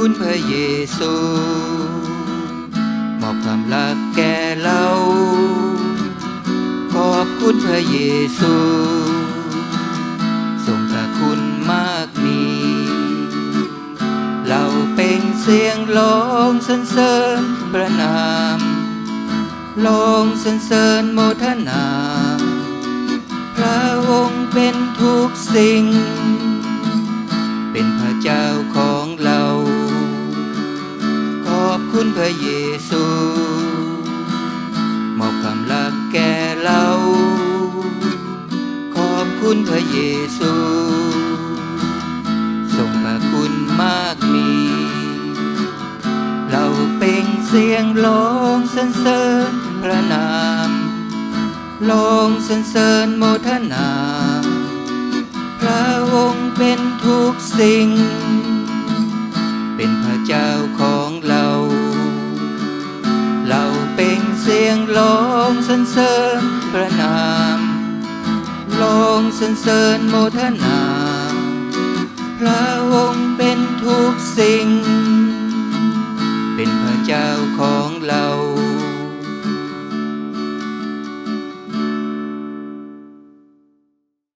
คุณพระเยซูมอบความรักแก่เรา ขอบคุณพระเยซูทรงพระคุณมากมีเราเป็นเสียงร้องสรรเสริญประนามร้องสรรเสริญโมทนาพระองค์เป็นทุกสิ่ง เป็นพระเจ้า คุณพระเยซูมอบความรักแก่เรา ขอบคุณพระเยซูทรงพระคุณมากมี เราเป็นเสียงร้องสรรเสริญพระนามร้องสรรเสริญโมทนา พระองค์เป็นทุกสิ่ง เป็นพระเจ้าของ รเสริญพระนาม ลงสรรเสริญโมทนา พระองค์เป็นทุกสิ่ง เป็นพระเจ้าของเรา